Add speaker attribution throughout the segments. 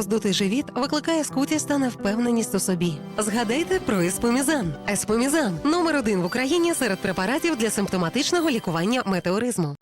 Speaker 1: роздутий живіт викликає скутість та невпевненість у собі. Згадайте про еспомізан. Еспомізан номер один в Україні серед препаратів для симптоматичного лікування метеоризму.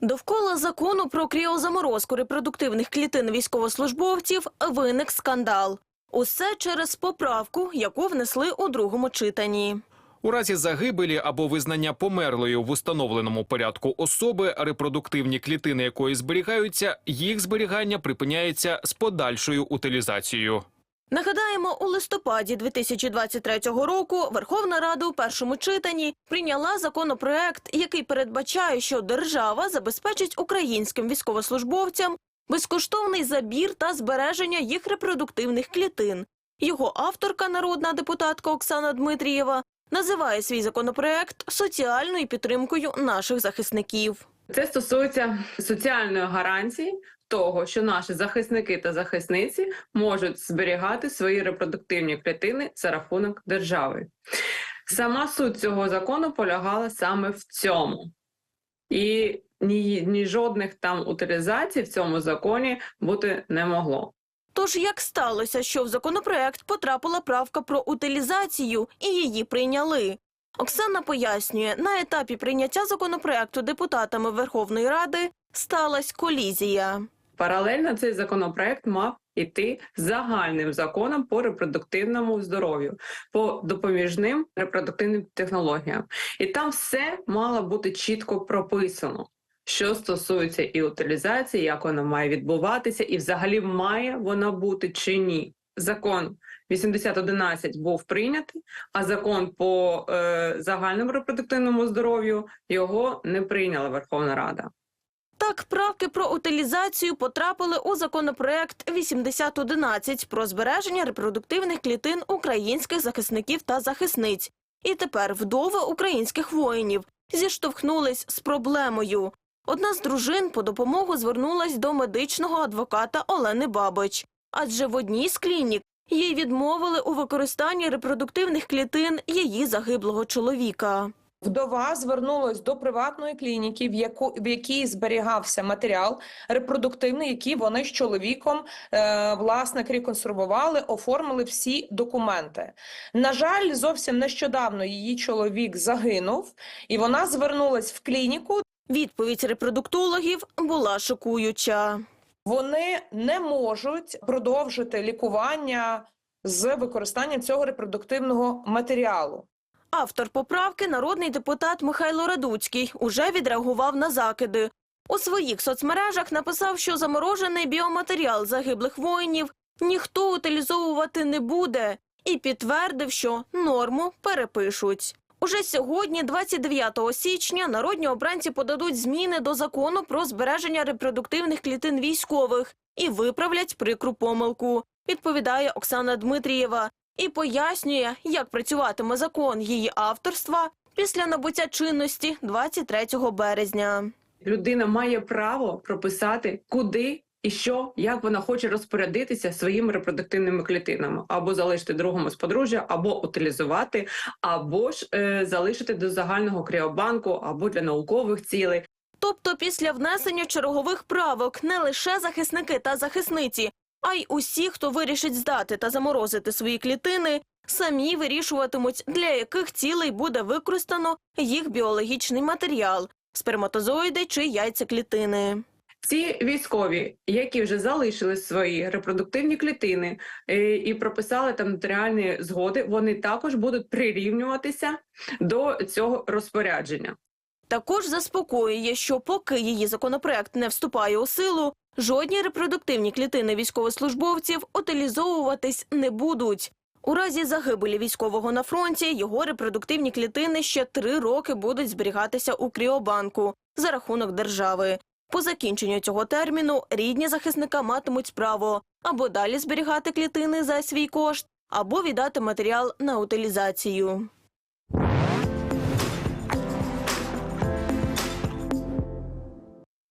Speaker 2: Довкола закону про кріозаморозку репродуктивних клітин військовослужбовців виник скандал. Усе через поправку, яку внесли у другому читанні.
Speaker 3: У разі загибелі або визнання померлою в установленому порядку особи, репродуктивні клітини якої зберігаються, їх зберігання припиняється з подальшою утилізацією.
Speaker 2: Нагадаємо, у листопаді 2023 року Верховна Рада у першому читанні прийняла законопроект, який передбачає, що держава забезпечить українським військовослужбовцям безкоштовний забір та збереження їх репродуктивних клітин. Його авторка, народна депутатка Оксана Дмитрієва, називає свій законопроект соціальною підтримкою наших захисників.
Speaker 4: Це стосується соціальної гарантії того, що наші захисники та захисниці можуть зберігати свої репродуктивні клітини за рахунок держави. Сама суть цього закону полягала саме в цьому. І ні, ні жодних там утилізацій в цьому законі бути не могло.
Speaker 2: Тож як сталося, що в законопроект потрапила правка про утилізацію і її прийняли? Оксана пояснює, на етапі прийняття законопроекту депутатами Верховної Ради сталася колізія.
Speaker 4: Паралельно цей законопроект мав іти загальним законом по репродуктивному здоров'ю, по допоміжним репродуктивним технологіям. І там все мало бути чітко прописано. Що стосується і утилізації, як вона має відбуватися, і взагалі має вона бути чи ні. Закон 8011 був прийнятий, а закон по е, загальному репродуктивному здоров'ю його не прийняла Верховна Рада.
Speaker 2: Так, правки про утилізацію потрапили у законопроект 8011 про збереження репродуктивних клітин українських захисників та захисниць. І тепер вдови українських воїнів зіштовхнулись з проблемою. Одна з дружин по допомогу звернулась до медичного адвоката Олени Бабич. Адже в одній з клінік їй відмовили у використанні репродуктивних клітин її загиблого чоловіка.
Speaker 5: Вдова звернулась до приватної клініки, в яку в якій зберігався матеріал репродуктивний, який вони з чоловіком е, власник реконсервували, оформили всі документи. На жаль, зовсім нещодавно її чоловік загинув, і вона звернулась в клініку.
Speaker 2: Відповідь репродуктологів була шокуюча.
Speaker 5: Вони не можуть продовжити лікування з використанням цього репродуктивного матеріалу.
Speaker 2: Автор поправки, народний депутат Михайло Радуцький, уже відреагував на закиди. У своїх соцмережах написав, що заморожений біоматеріал загиблих воїнів ніхто утилізовувати не буде, і підтвердив, що норму перепишуть. Уже сьогодні, 29 січня, народні обранці подадуть зміни до закону про збереження репродуктивних клітин військових і виправлять прикру помилку, відповідає Оксана Дмитрієва і пояснює, як працюватиме закон її авторства після набуття чинності 23 березня.
Speaker 4: людина має право прописати, куди і що, як вона хоче розпорядитися своїми репродуктивними клітинами, або залишити другому з подружжя, або утилізувати, або ж е, залишити до загального кріобанку, або для наукових цілей.
Speaker 2: Тобто, після внесення чергових правок не лише захисники та захисниці, а й усі, хто вирішить здати та заморозити свої клітини, самі вирішуватимуть, для яких цілей буде використано їх біологічний матеріал сперматозоїди чи яйцеклітини.
Speaker 4: Ці військові, які вже залишили свої репродуктивні клітини е, і прописали там нотаріальні згоди, вони також будуть прирівнюватися до цього розпорядження.
Speaker 2: Також заспокоює, що поки її законопроект не вступає у силу, жодні репродуктивні клітини військовослужбовців утилізовуватись не будуть. У разі загибелі військового на фронті його репродуктивні клітини ще три роки будуть зберігатися у кріобанку за рахунок держави. По закінченню цього терміну рідні захисника матимуть право або далі зберігати клітини за свій кошт, або віддати матеріал на утилізацію.